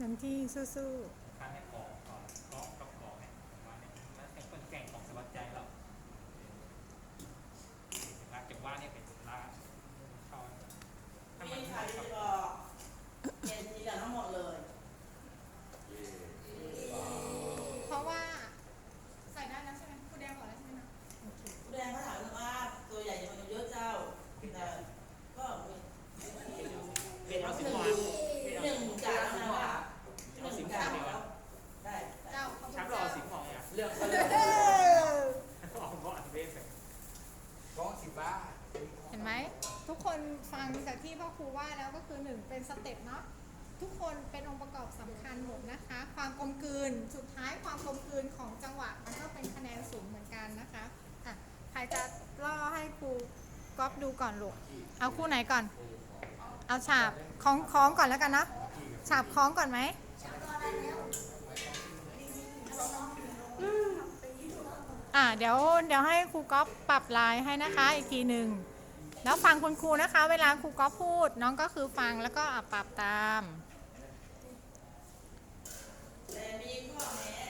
想听叔叔 ก็ครูว่าแล้วก็คือหนึ่งเป็นสเต็ปเนาะทุกคนเป็นองค์ประกอบสำคัญหมดนะคะ ความกลมกลืนสุดท้ายความกลมกลืนของจังหวะมันก็เป็นคะแนนสูงเหมือนกันนะคะอะใครจะล่อให้ครูก๊อฟดูก่อนลูกเอาคู่ไหนก่อน เอาฉาบคล้องคล้องก่อนแล้วกันนะฉาบคล้องก่อนไหมอ่าเดี๋ยวเดี๋ยวให้ครูก๊อฟปรับลายให้นะคะอีกทีหนึ่ง แล้วฟังคุณครูนะคะ เวลาครูก็พูด น้องก็คือฟังแล้วก็ปรับตามแต่มีข้อแม้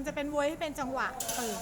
ันจะเป็นเวยที่เป็นจังหวะเออ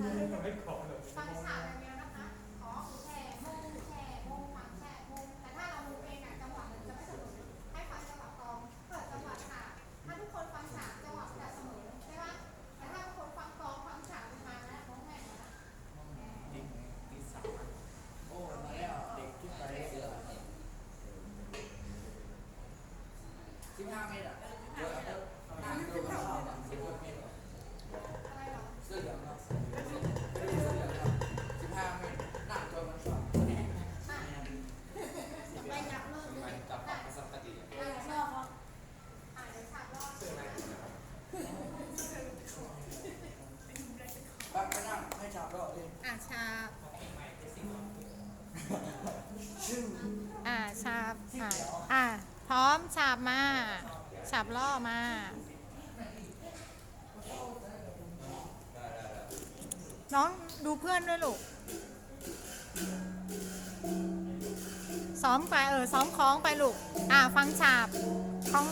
ไม่ขอ มาบมาฉาบล่อมาน้องดูเพื่อนด้วยลูก ซ้อมไปเออซ้อมคล้องไปลูก อ่าฟังฉาบคล้อง